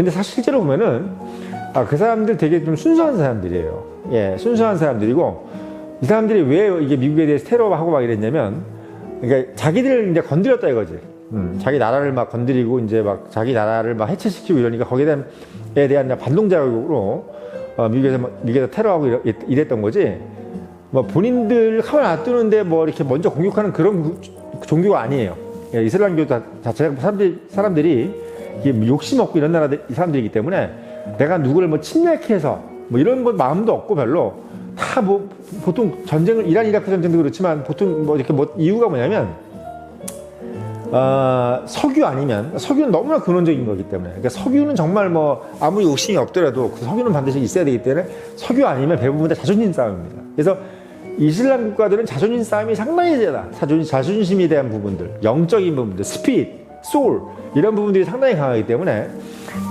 근데 사실 실제로 보면은 아, 그 사람들 되게 좀 순수한 사람들이에요. 예, 순수한 사람들이고 이 사람들이 왜 이게 미국에 대해서 테러하고 막 이랬냐면 그러니까 자기들을 이제 건드렸다 이거지. 음, 자기 나라를 막 건드리고 이제 막 자기 나라를 막 해체시키고 이러니까 거기에 대한 에 대한 반동작용으로 어, 미국에서 막- 미국에서 테러하고 이러- 이랬던 거지. 뭐 본인들 가만 놔두는데 뭐 이렇게 먼저 공격하는 그런 구- 종교가 아니에요. 예, 이슬람교 자- 자체가 사람들이, 사람들이 욕심 없고 이런 나라들 이 사람들이기 때문에 내가 누구를 뭐 침략해서 뭐 이런 뭐 마음도 없고 별로 다 뭐 보통 전쟁을 이란 이라크 전쟁도 그렇지만 보통 뭐 이렇게 뭐 이유가 뭐냐면 어, 석유 아니면 석유는 너무나 근원적인 거기 때문에 그러니까 석유는 정말 뭐 아무리 욕심이 없더라도 그 석유는 반드시 있어야 되기 때문에 석유 아니면 대부분 다 자존심 싸움입니다. 그래서 이슬람 국가들은 자존심 싸움이 상당히 세다. 자존, 자존심에 대한 부분들, 영적인 부분들, 스피릿, 소울 이런 부분들이 상당히 강하기 때문에 그런